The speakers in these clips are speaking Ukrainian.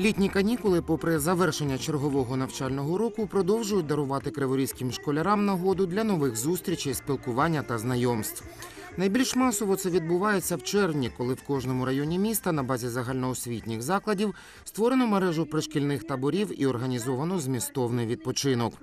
Літні канікули, попри завершення чергового навчального року, продовжують дарувати криворізьким школярам нагоду для нових зустрічей, спілкування та знайомств. Найбільш масово це відбувається в червні, коли в кожному районі міста на базі загальноосвітніх закладів створено мережу пришкільних таборів і організовано змістовний відпочинок.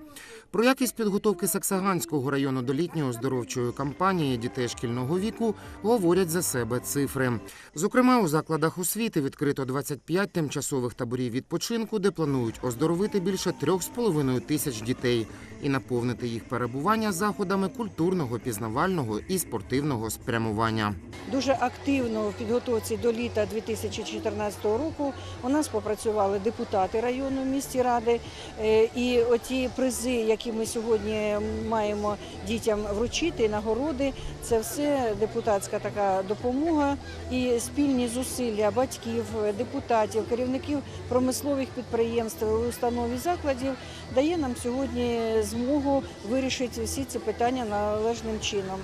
Про якість підготовки Саксаганського району до літньої оздоровчої кампанії дітей шкільного віку говорять за себе цифри. Зокрема, у закладах освіти відкрито 25 тимчасових таборів відпочинку, де планують оздоровити більше 3,5 тисяч дітей і наповнити їх перебування заходами культурного, пізнавального і спортивного спрямування. Дуже активно в підготовці до літа 2014 року у нас попрацювали депутати району місті ради. Е, І оті призи, які ми сьогодні маємо дітям вручити, нагороди, це все депутатська така допомога і спільні зусилля батьків, депутатів, керівників промислових підприємств, установ і закладів дає нам сьогодні змогу вирішити всі ці питання належним чином.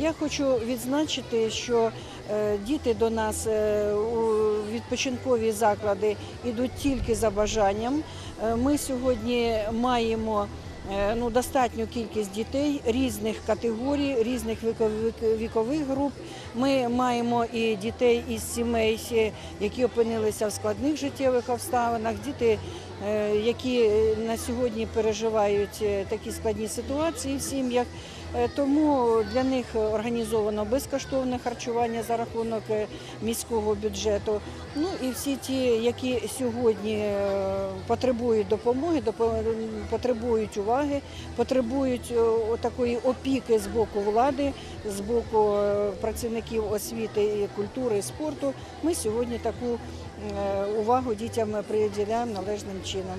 Я хочу відзначити, що діти до нас е, у відпочинкові заклади йдуть тільки за бажанням. Е, Ми сьогодні маємо е, ну, достатню кількість дітей різних категорій, різних вікових- груп. Ми маємо і дітей із сімей, е, які опинилися в складних життєвих обставинах, діти, е, які на сьогодні переживають е, такі складні ситуації в сім'ях. Е, Тому для них організовано безкоштовне харчування за рахунок е, міського бюджету. Ну і всі ті, які сьогодні е, потребують допомоги, допо- потребують уваги, потребують такої опіки з боку влади, з боку працівників освіти, і культури і спорту. Ми сьогодні таку увагу дітям приділяємо належним чином.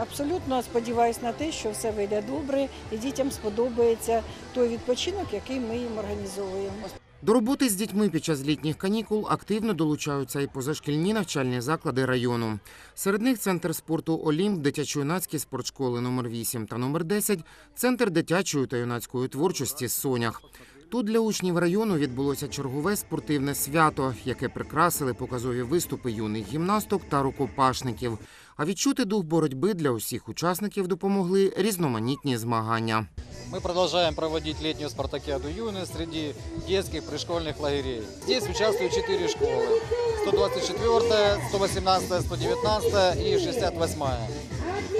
Абсолютно сподіваюся на те, що все вийде добре і дітям сподобається той відпочинок, який ми їм організовуємо. До роботи з дітьми під час літніх канікул активно долучаються і позашкільні навчальні заклади району. Серед них центр спорту Олімп, дитячо-юнацькі спортшколи номер 8 та номер 10, центр дитячої та юнацької творчості Сонях. Тут для учнів району відбулося чергове спортивне свято, яке прикрасили показові виступи юних гімнасток та рукопашників. А відчути дух боротьби для усіх учасників допомогли різноманітні змагання. Мы продолжаем проводить летнюю спартакиаду юны среди детских пришкольных лагерей. Здесь участвуют четыре школы. 124, 118, 119 и 68.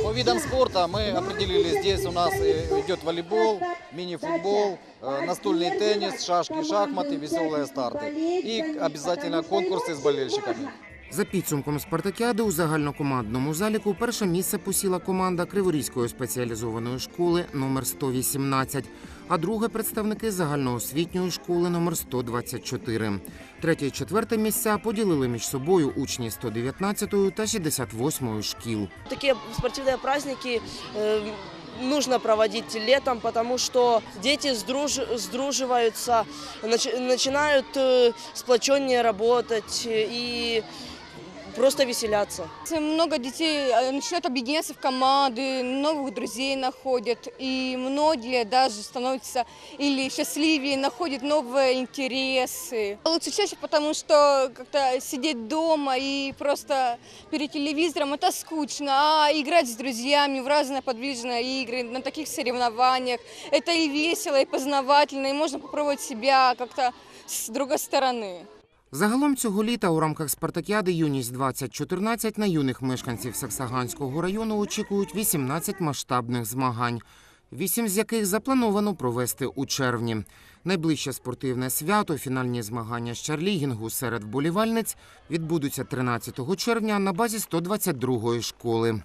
По видам спорта мы определили, здесь у нас э, идет волейбол, мини-футбол, э, настольный теннис, шашки, шахматы, веселые старты. И обязательно конкурсы с болельщиками. За підсумком спартакіади у загальнокомандному заліку перше місце посіла команда Криворізької спеціалізованої школи номер 118, а друге представники загальноосвітньої школи номер 124. Третє і четверте місця поділили між собою учні 119 та 68 шкіл. Такие спортивные праздники э, нужно проводить летом, потому что дети сдруж- сдруживаются, нач- начинают э, сплоченнее работать э, и просто веселяться. Много детей э, начинают объединяться в команды, новых друзей находят, и многие даже становятся или счастливее, находят новые интересы. Лучше чаще, потому что как-то сидеть дома и просто перед телевизором это скучно, а играть с друзьями в разные подвижные игры, на таких соревнованиях, это и весело, и познавательно, и можно попробовать себя как-то с другой стороны. Загалом цього літа у рамках спартакіади Юність 2014 на юних мешканців Саксаганського району очікують 18 масштабних змагань, вісім з яких заплановано провести у червні. Найближче спортивне свято, фінальні змагання з чарлігінгу серед вболівальниць відбудуться 13 червня на базі 122-ї школи.